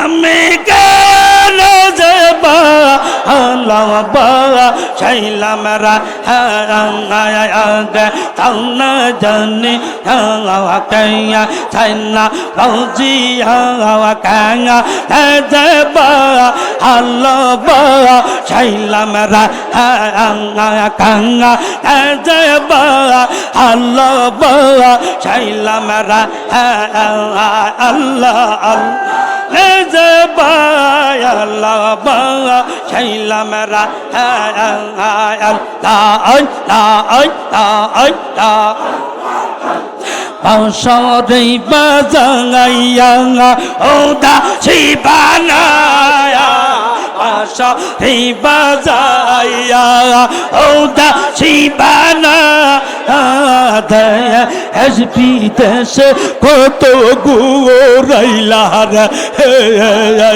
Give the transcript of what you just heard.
আমি কেন যে আল্লাহ বাবা চাইলাম রা তাও না জানি কাইয়া চাইনা রৌজিয়া কাঙ্গা যে আল্লাহ বাবা চাইলাম রা কাঙ্গা যে আল্লাহ বাবা চাইলাম রা আল্লাহ আল্লাহ যে আল্লাহ বাবা চাইলাম রা বাঁশরে বাজাইয়া ওদা শিবানায়া বাঁশরে বাজাইয়া ওদা শিবানা দেশ বিদেশে কত গুরাইলার